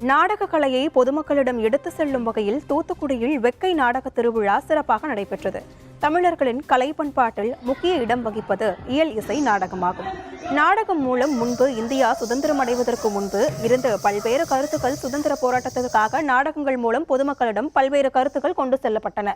நாடக கலையை பொதுமக்களிடம் எடுத்து செல்லும் வகையில் தூத்துக்குடியில் வெக்கை நாடக திருவிழா சிறப்பாக நடைபெற்றது. தமிழர்களின் கலை பண்பாட்டில் முக்கிய இடம் வகிப்பது இயல் இசை நாடகமாகும். நாடகம் மூலம் முன்பு இந்தியா சுதந்திரம் அடைவதற்கு முன்பு இருந்து பல்வேறு கருத்துக்கள் சுதந்திர போராட்டத்திற்காக நாடகங்கள் மூலம் பொதுமக்களிடம் பல்வேறு கருத்துக்கள் கொண்டு செல்லப்பட்டன.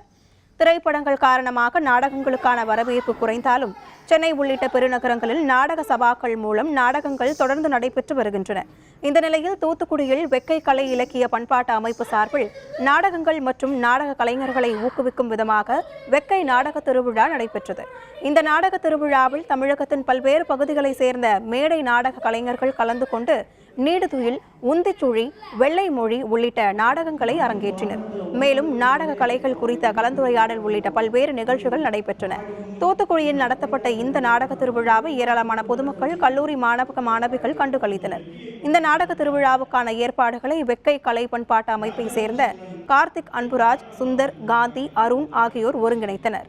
திரைப்படங்கள் காரணமாக நாடகங்களுக்கான வரவேற்பு குறைந்தாலும் சென்னை உள்ளிட்ட பெருநகரங்களில் நாடக சபாக்கள் மூலம் நாடகங்கள் தொடர்ந்து நடைபெற்று வருகின்றன. இந்த நிலையில் தூத்துக்குடியில் வெக்கை கலை இலக்கிய பண்பாட்டு அமைப்பு சார்பில் நாடகங்கள் மற்றும் நாடக கலைஞர்களை ஊக்குவிக்கும் விதமாக வெக்கை நாடக திருவிழா நடைபெற்றது. இந்த நாடக திருவிழாவில் தமிழகத்தின் பல்வேறு பகுதிகளைச் சேர்ந்த மேடை நாடக கலைஞர்கள் கலந்து கொண்டு நீடுதுயில் உந்திச்சுழி வெள்ளை மொழி உள்ளிட்ட நாடகங்களை அரங்கேற்றினர். மேலும் நாடக கலைகள் குறித்த கலந்துரையாடல் உள்ளிட்ட பல்வேறு நிகழ்ச்சிகள் நடைபெற்றன. தூத்துக்குடியில் நடத்தப்பட்ட இந்த நாடக திருவிழாவை ஏராளமான பொதுமக்கள் கல்லூரி மாணவ மாணவிகள் கண்டுகளித்தனர் இந்த நாடக திருவிழாவுக்கான ஏற்பாடுகளை வெக்கை கலை பண்பாட்டு அமைப்பை சேர்ந்த கார்த்திக் அன்புராஜ் சுந்தர் காந்தி அருண் ஆகியோர் ஒருங்கிணைத்தனர்.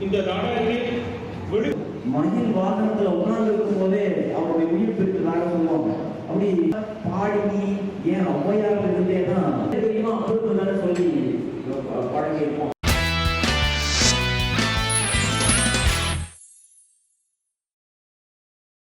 இந்த நாடகங்களை விடு மயில் வாகனத்துல உட்கார்ந்து இருக்கும் போதே அவருடைய உயிர் பிரித்ததாக சொல்லுவாங்க. அப்படி பாடி ஏன் ஔவையாக இருந்தேன்னா தெரியுமா? அவருக்கு தானே சொல்லி பழகிருப்போம்